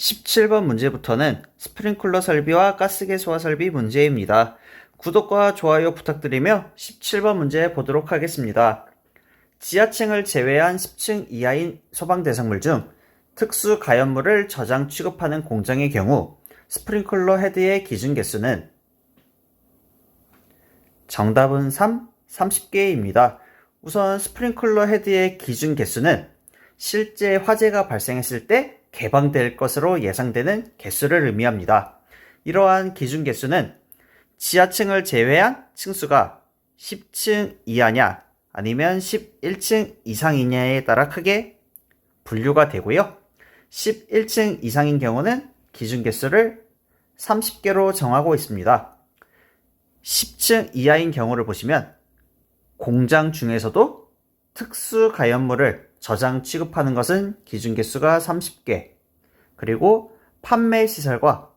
17번 문제부터는 스프링클러 설비와 가스계 소화 설비 문제입니다. 구독과 좋아요 부탁드리며 17번 문제 보도록 하겠습니다. 지하층을 제외한 10층 이하인 소방 대상물 중 특수 가연물을 저장 취급하는 공장의 경우 스프링클러 헤드의 기준 개수는 정답은 3, 30개입니다. 우선 스프링클러 헤드의 기준 개수는 실제 화재가 발생했을 때 개방될 것으로 예상되는 개수를 의미합니다. 이러한 기준 개수는 지하층을 제외한 층수가 10층 이하냐 아니면 11층 이상이냐에 따라 크게 분류가 되고요. 11층 이상인 경우는 기준 개수를 30개로 정하고 있습니다. 10층 이하인 경우를 보시면 공장 중에서도 특수 가연물을 저장 취급하는 것은 기준 개수가 30개. 그리고 판매 시설과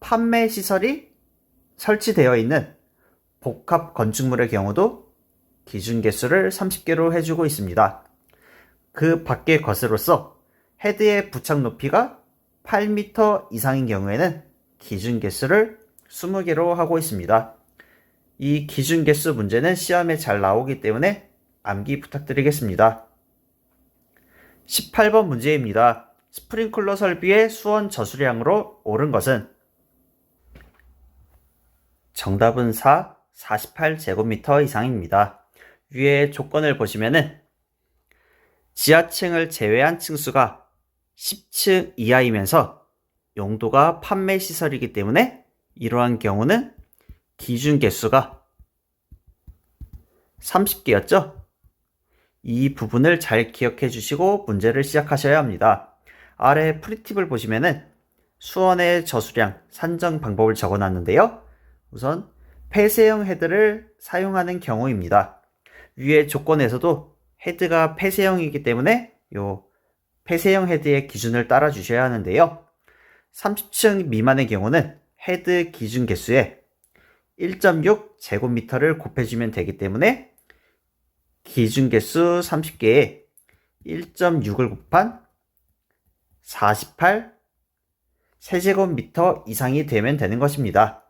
판매 시설이 설치되어 있는 복합 건축물의 경우도 기준 개수를 30개로 해주고 있습니다. 그 밖의 것으로서 헤드의 부착 높이가 8m 이상인 경우에는 기준 개수를 20개로 하고 있습니다. 이 기준 개수 문제는 시험에 잘 나오기 때문에 암기 부탁드리겠습니다. 18번 문제입니다. 스프링클러 설비의 수원 저수량으로 옳은 것은 정답은 4, 48제곱미터 이상입니다. 위의 조건을 보시면은 지하층을 제외한 층수가 10층 이하이면서 용도가 판매 시설이기 때문에 이러한 경우는 기준 개수가 30개였죠? 이 부분을 잘 기억해 주시고 문제를 시작하셔야 합니다. 아래 프리팁을 보시면은 수원의 저수량 산정 방법을 적어 놨는데요. 우선 폐쇄형 헤드를 사용하는 경우입니다. 위의 조건에서도 헤드가 폐쇄형이기 때문에 요 폐쇄형 헤드의 기준을 따라 주셔야 하는데요. 30층 미만의 경우는 헤드 기준 개수에 1.6 제곱미터를 곱해주면 되기 때문에 기준 개수 30개에 1.6을 곱한 48 세제곱미터 이상이 되면 되는 것입니다.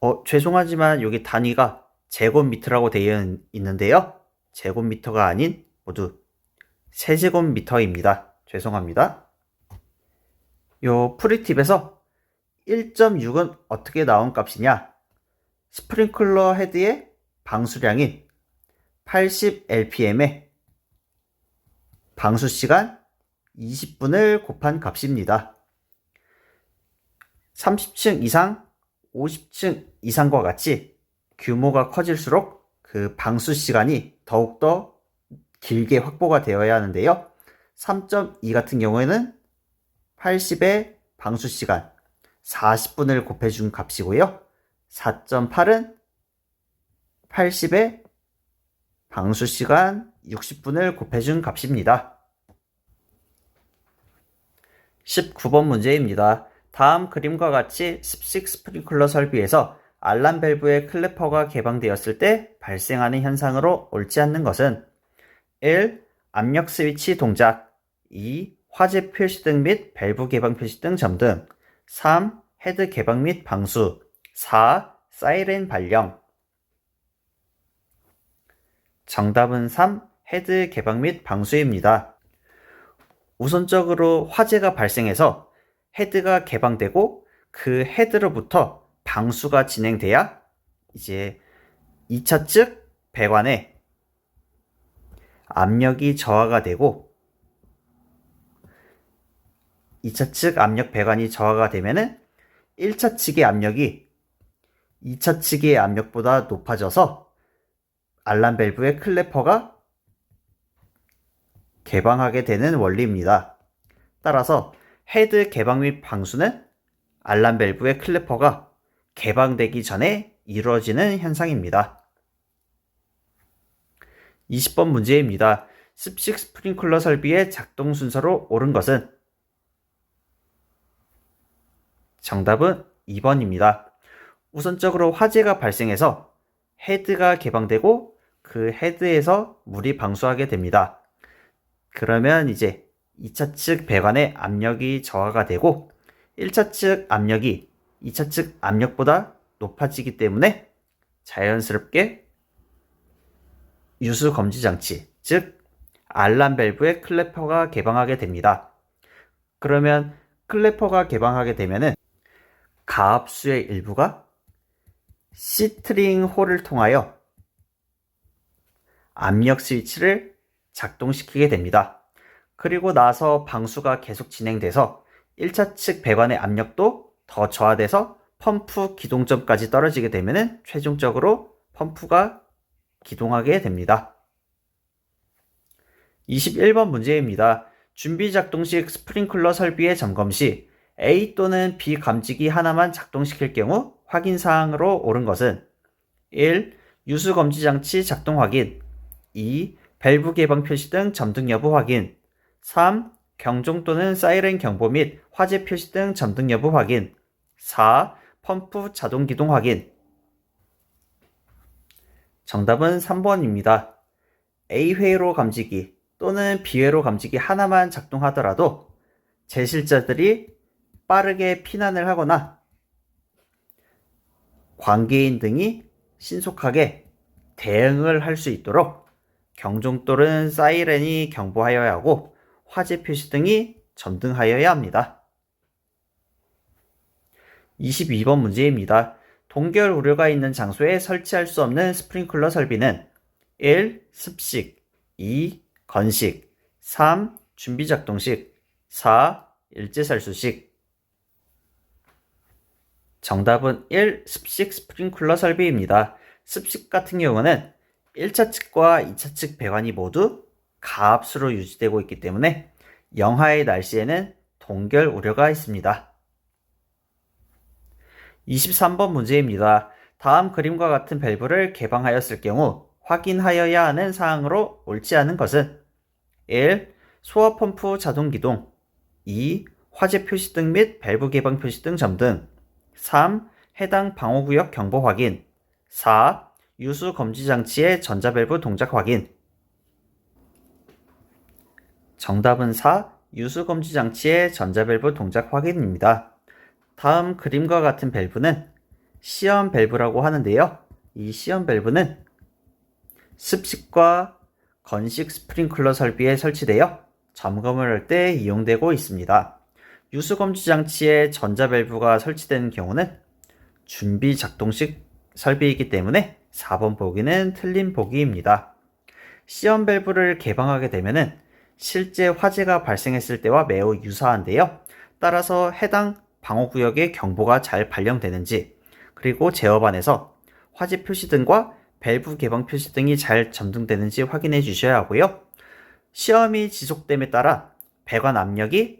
어, 죄송하지만 여기 단위가 제곱미터라고 되어 있는데요. 제곱미터가 아닌 모두 세제곱미터입니다. 죄송합니다. 요 프리팁에서 1.6은 어떻게 나온 값이냐? 스프링클러 헤드의 방수량인 80rpm에 방수 시간 20분을 곱한 값입니다. 30층 이상, 50층 이상과 같이 규모가 커질수록 그 방수 시간이 더욱더 길게 확보가 되어야 하는데요. 3.2 같은 경우에는 80의 방수 시간 40분을 곱해준 값이고요. 4.8은 80의 방수 시간 60분을 곱해준 값입니다. 19번 문제입니다. 다음 그림과 같이 습식 스프링클러 설비에서 알람 밸브의 클래퍼가 개방되었을 때 발생하는 현상으로 옳지 않는 것은 1. 압력 스위치 동작 2. 화재 표시등 및 밸브 개방 표시등 점등 3. 헤드 개방 및 방수 4. 사이렌 발령 정답은 3. 헤드 개방 및 방수입니다. 우선적으로 화재가 발생해서 헤드가 개방되고 그 헤드로부터 방수가 진행돼야 이제 2차 측 배관에 압력이 저하가 되고 2차 측 압력 배관이 저하가 되면은 1차 측의 압력이 2차 측의 압력보다 높아져서 알람 밸브의 클래퍼가 개방하게 되는 원리입니다. 따라서 헤드 개방 및 방수는 알람 밸브의 클래퍼가 개방되기 전에 이루어지는 현상입니다. 20번 문제입니다. 습식 스프링클러 설비의 작동 순서로 옳은 것은 정답은 2번입니다. 우선적으로 화재가 발생해서 헤드가 개방되고 그 헤드에서 물이 방수하게 됩니다. 그러면 이제 2차 측 배관의 압력이 저하가 되고 1차 측 압력이 2차 측 압력보다 높아지기 때문에 자연스럽게 유수 검지 장치, 즉 알람 밸브의 클래퍼가 개방하게 됩니다. 그러면 클래퍼가 개방하게 되면은 가압수의 일부가 시트링 홀을 통하여 압력 스위치를 작동시키게 됩니다. 그리고 나서 방수가 계속 진행돼서 1차 측 배관의 압력도 더 저하돼서 펌프 기동점까지 떨어지게 되면 최종적으로 펌프가 기동하게 됩니다. 21번 문제입니다. 준비 작동식 스프링클러 설비의 점검 시 A 또는 B 감지기 하나만 작동시킬 경우 확인 사항으로 옳은 것은 1. 유수 검지 장치 작동 확인 2. 밸브 개방 표시 등 점등 여부 확인 3. 경종 또는 사이렌 경보 및 화재 표시 등 점등 여부 확인 4. 펌프 자동 기동 확인 정답은 3번입니다. A 회로 감지기 또는 B 회로 감지기 하나만 작동하더라도 제실자들이 빠르게 피난을 하거나 관계인 등이 신속하게 대응을 할 수 있도록 경종 또는 사이렌이 경보하여야 하고 화재 표시 등이 점등하여야 합니다. 22번 문제입니다. 동결 우려가 있는 장소에 설치할 수 없는 스프링클러 설비는 1. 습식 2. 건식 3. 준비작동식 4. 일제살수식 정답은 1. 습식 스프링클러 설비입니다. 습식 같은 경우는 1차 측과 2차 측 배관이 모두 가압수로 유지되고 있기 때문에 영하의 날씨에는 동결 우려가 있습니다. 23번 문제입니다. 다음 그림과 같은 밸브를 개방하였을 경우 확인하여야 하는 사항으로 옳지 않은 것은 1. 소화 펌프 자동 기동 2. 화재 표시 등 및 밸브 개방 표시 등 점등 3. 해당 방호구역 경보 확인 4. 유수 검지 장치의 전자밸브 동작 확인 정답은 4. 유수 검지 장치의 전자밸브 동작 확인입니다. 다음 그림과 같은 밸브는 시험 밸브라고 하는데요. 이 시험 밸브는 습식과 건식 스프링클러 설비에 설치되어 점검을 할 때 이용되고 있습니다. 유수 검지 장치에 전자 밸브가 설치되는 경우는 준비 작동식 설비이기 때문에 4번 보기는 틀린 보기입니다. 시험 밸브를 개방하게 되면 실제 화재가 발생했을 때와 매우 유사한데요. 따라서 해당 방어구역의 경보가 잘 발령되는지 그리고 제어반에서 화재 표시 등과 밸브 개방 표시 등이 잘 점등되는지 확인해 주셔야 하고요. 시험이 지속됨에 따라 배관 압력이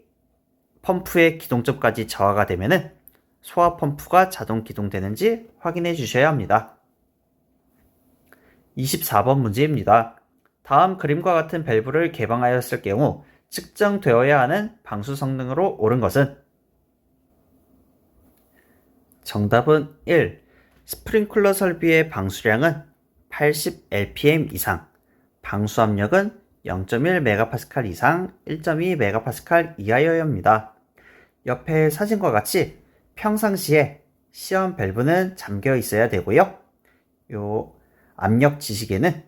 펌프의 기동점까지 저하가 되면 소화 펌프가 자동 기동되는지 확인해 주셔야 합니다. 24번 문제입니다. 다음 그림과 같은 밸브를 개방하였을 경우 측정되어야 하는 방수 성능으로 옳은 것은 정답은 1. 스프링클러 설비의 방수량은 80 LPM 이상, 방수 압력은 0.1MPa 이상, 1.2MPa 이하여야 합니다. 옆에 사진과 같이 평상시에 시험 밸브는 잠겨 있어야 되고요. 요 압력 지식에는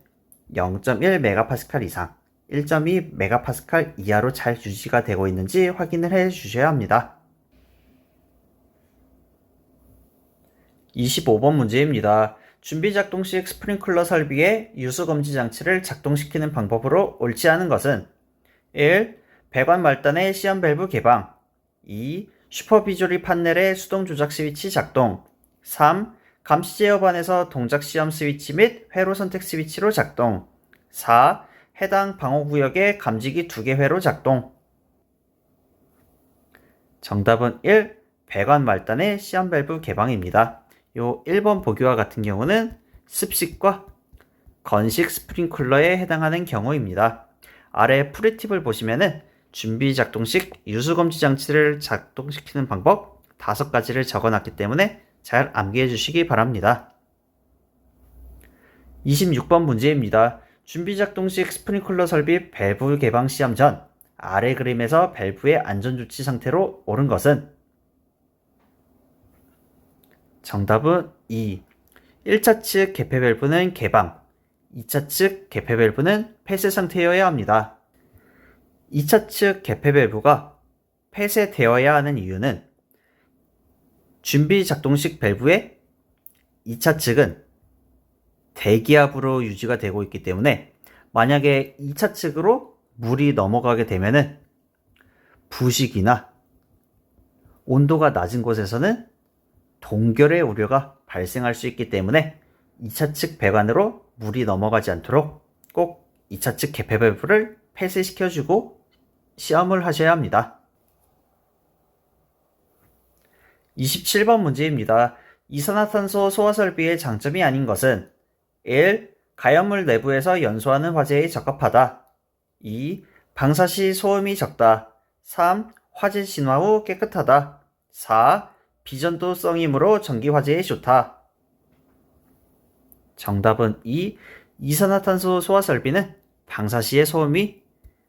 0.1MPa 이상, 1.2MPa 이하로 잘 유지가 되고 있는지 확인을 해 주셔야 합니다. 25번 문제입니다. 준비 작동 식 스프링클러 설비의 유수 검지 장치를 작동시키는 방법으로 옳지 않은 것은 1. 배관 말단의 시험 밸브 개방 2. 슈퍼비조리 판넬의 수동 조작 스위치 작동 3. 감시 제어 반에서 동작 시험 스위치 및 회로 선택 스위치로 작동 4. 해당 방호구역의 감지기 2개 회로 작동 정답은 1. 배관 말단의 시험 밸브 개방입니다. 요 1번 보기와 같은 경우는 습식과 건식 스프링클러에 해당하는 경우입니다. 아래 프리팁을 보시면은 준비 작동식 유수검지 장치를 작동시키는 방법 다섯 가지를 적어놨기 때문에 잘 암기해 주시기 바랍니다. 26번 문제입니다. 준비 작동식 스프링클러 설비 밸브 개방 시험 전 아래 그림에서 밸브의 안전 조치 상태로 옳은 것은 정답은 2. 1차 측 개폐 밸브는 개방, 2차 측 개폐 밸브는 폐쇄 상태여야 합니다. 2차 측 개폐 밸브가 폐쇄되어야 하는 이유는 준비 작동식 밸브의 2차 측은 대기압으로 유지가 되고 있기 때문에 만약에 2차 측으로 물이 넘어가게 되면은 부식이나 온도가 낮은 곳에서는 동결의 우려가 발생할 수 있기 때문에 2차 측 배관으로 물이 넘어가지 않도록 꼭 2차 측 개폐 밸브를 폐쇄시켜주고 시험을 하셔야 합니다. 27번 문제입니다. 이산화탄소 소화 설비의 장점이 아닌 것은 1. 가연물 내부에서 연소하는 화재에 적합하다. 2. 방사 시 소음이 적다. 3. 화재 진화 후 깨끗하다. 4. 비전도성이므로 전기 화재에 좋다. 정답은 2. 이산화탄소 소화 설비는 방사 시의 소음이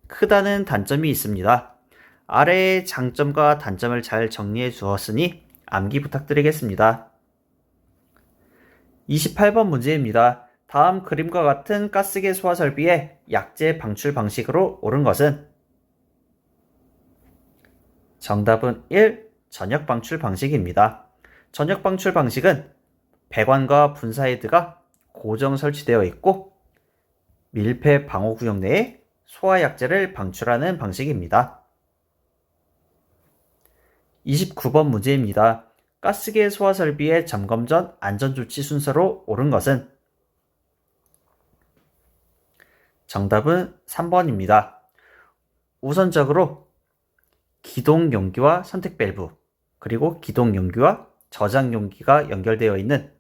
크다는 단점이 있습니다. 아래의 장점과 단점을 잘 정리해 주었으니 암기 부탁드리겠습니다. 28번 문제입니다. 다음 그림과 같은 가스계 소화 설비의 약재 방출 방식으로 옳은 것은 정답은 1. 전역 방출 방식입니다. 전역 방출 방식은 배관과 분사헤드가 고정 설치되어 있고 밀폐 방호 구역 내에 소화 약재를 방출하는 방식입니다. 29번 문제입니다. 가스계 소화 설비의 점검 전 안전조치 순서로 옳은 것은 정답은 3번입니다. 우선적으로 기동 용기와 선택 밸브 그리고 기동 용기와 저장 용기가 연결되어 있는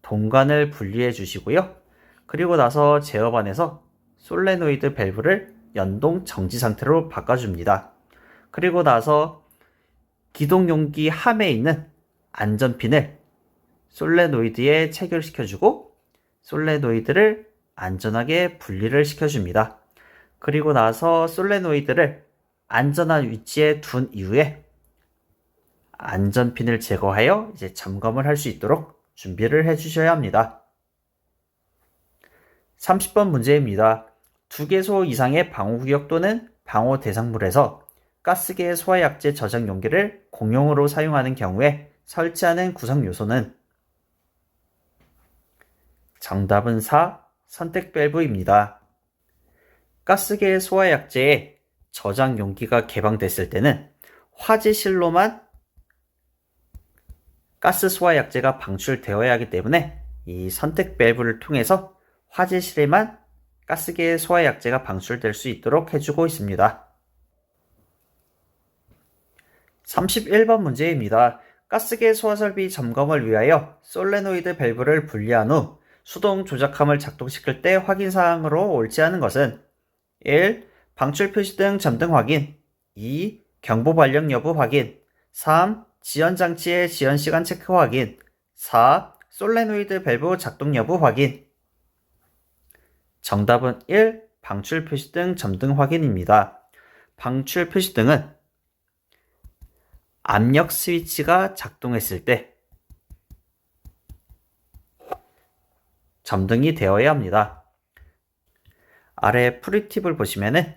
동관을 분리해 주시고요. 그리고 나서 제어반에서 솔레노이드 밸브를 연동 정지 상태로 바꿔줍니다. 그리고 나서 기동 용기 함에 있는 안전핀을 솔레노이드에 체결시켜주고 솔레노이드를 안전하게 분리를 시켜줍니다. 그리고 나서 솔레노이드를 안전한 위치에 둔 이후에 안전핀을 제거하여 이제 점검을 할 수 있도록 준비를 해 주셔야 합니다. 30번 문제입니다. 두 개소 이상의 방호 구역 또는 방호 대상물에서 가스계 소화약제 저장 용기를 공용으로 사용하는 경우에 설치하는 구성 요소는 정답은 4. 선택 밸브입니다. 가스계 소화약제의 저장 용기가 개방됐을 때는 화재실로만 가스 소화약제가 방출되어야 하기 때문에 이 선택 밸브를 통해서 화재실에만 가스계 소화약제가 방출될 수 있도록 해주고 있습니다. 31번 문제입니다. 가스계 소화 설비 점검을 위하여 솔레노이드 밸브를 분리한 후 수동 조작함을 작동시킬 때 확인 사항으로 옳지 않은 것은 1. 방출 표시 등 점등 확인 2. 경보 발령 여부 확인 3. 지연 장치의 지연 시간 체크 확인 4. 솔레노이드 밸브 작동 여부 확인 정답은 1. 방출 표시 등 점등 확인입니다. 방출 표시 등은 압력 스위치가 작동했을 때 점등이 되어야 합니다. 아래 프리팁을 보시면은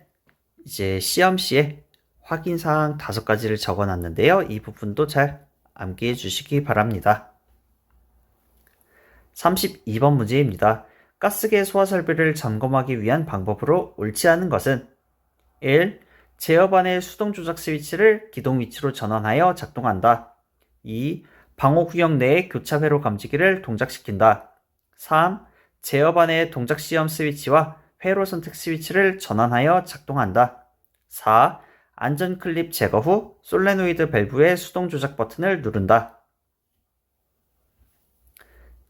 이제 시험 시에 확인 사항 다섯 가지를 적어 놨는데요. 이 부분도 잘 암기해 주시기 바랍니다. 32번 문제입니다. 가스계 소화 설비를 점검하기 위한 방법으로 옳지 않은 것은 1. 제어 반의 수동 조작 스위치를 기동 위치로 전환하여 작동한다. 2. 방호 구역 내의 교차 회로 감지기를 동작시킨다. 3. 제어 반의 동작 시험 스위치와 회로 선택 스위치를 전환하여 작동한다. 4. 안전 클립 제거 후 솔레노이드 밸브의 수동 조작 버튼을 누른다.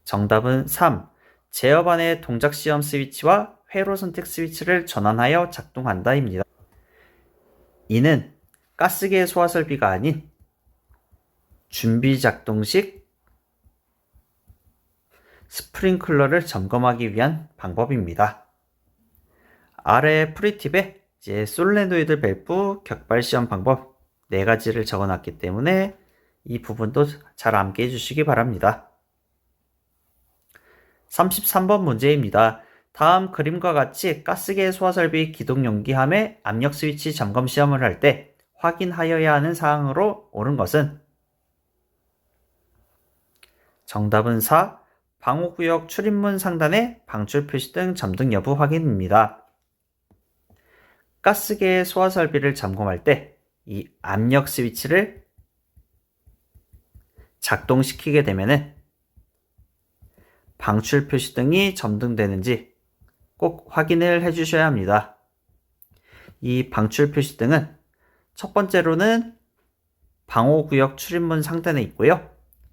정답은 3. 제어반의 동작 시험 스위치와 회로 선택 스위치를 전환하여 작동한다입니다. 이는 가스계 소화 설비가 아닌 준비 작동식 스프링클러를 점검하기 위한 방법입니다. 아래 프리팁에 이제 솔레노이드 밸브 격발 시험 방법 네 가지를 적어 놨기 때문에 이 부분도 잘 암기해 주시기 바랍니다. 33번 문제입니다. 다음 그림과 같이 가스계 소화 설비 기동 용기함의 압력 스위치 점검 시험을 할 때 확인하여야 하는 사항으로 옳은 것은 정답은 4. 방호구역 출입문 상단의 방출 표시 등 점등 여부 확인입니다. 가스계 소화 설비를 점검할 때 이 압력 스위치를 작동시키게 되면은 방출 표시 등이 점등되는지 꼭 확인을 해 주셔야 합니다. 이 방출 표시 등은 첫 번째로는 방호구역 출입문 상단에 있고요.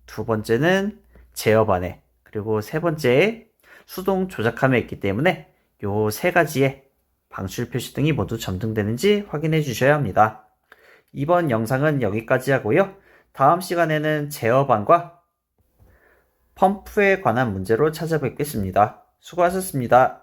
두 번째는 제어반에 그리고 세 번째에 수동 조작함에 있기 때문에 요 세 가지의 방출 표시 등이 모두 점등되는지 확인해 주셔야 합니다. 이번 영상은 여기까지 하고요. 다음 시간에는 제어반과 펌프에 관한 문제로 찾아뵙겠습니다. 수고하셨습니다.